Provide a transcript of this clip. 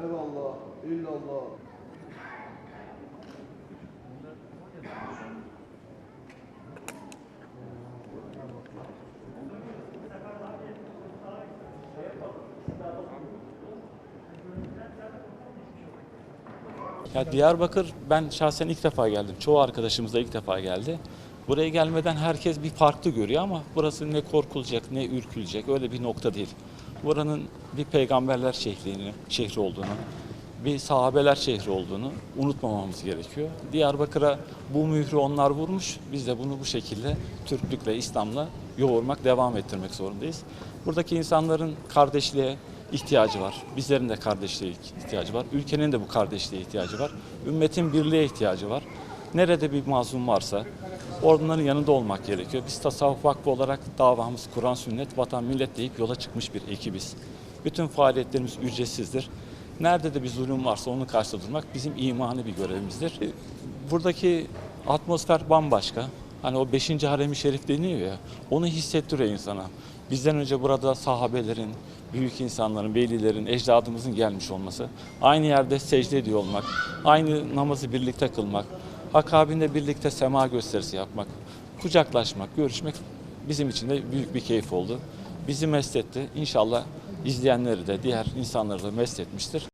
Eyvallah, illallah. Ya Diyarbakır ben şahsen ilk defa geldim. Çoğu arkadaşımız da ilk defa geldi. Buraya gelmeden herkes bir farklı görüyor ama burası ne korkulacak ne ürkülecek öyle bir nokta değil. Buranın bir peygamberler şehrini, şehri olduğunu, bir sahabeler şehri olduğunu unutmamamız gerekiyor. Diyarbakır'a bu mührü onlar vurmuş. Biz de bunu bu şekilde Türklükle, İslam'la yoğurmak, devam ettirmek zorundayız. Buradaki insanların kardeşliğe ihtiyacı var. Bizlerin de kardeşliğe ihtiyacı var. Ülkenin de bu kardeşliğe ihtiyacı var. Ümmetin birliğe ihtiyacı var. Nerede bir mazlum varsa onların yanında olmak gerekiyor. Biz Tasavvuf Vakfı olarak davamız Kur'an, sünnet, vatan, millet deyip yola çıkmış bir ekibiz. Bütün faaliyetlerimiz ücretsizdir. Nerede de bir zulüm varsa onun karşısında durmak bizim imani bir görevimizdir. Buradaki atmosfer bambaşka. Hani o 5. harem-i şerif deniyor ya, onu hissettiriyor insana. Bizden önce burada sahabelerin, büyük insanların, velilerin, ecdadımızın gelmiş olması, aynı yerde secde ediyor olmak, aynı namazı birlikte kılmak, akabinde birlikte sema gösterisi yapmak, kucaklaşmak, görüşmek bizim için de büyük bir keyif oldu. Bizi mest etti. İnşallah izleyenleri de diğer insanları da mest etmiştir.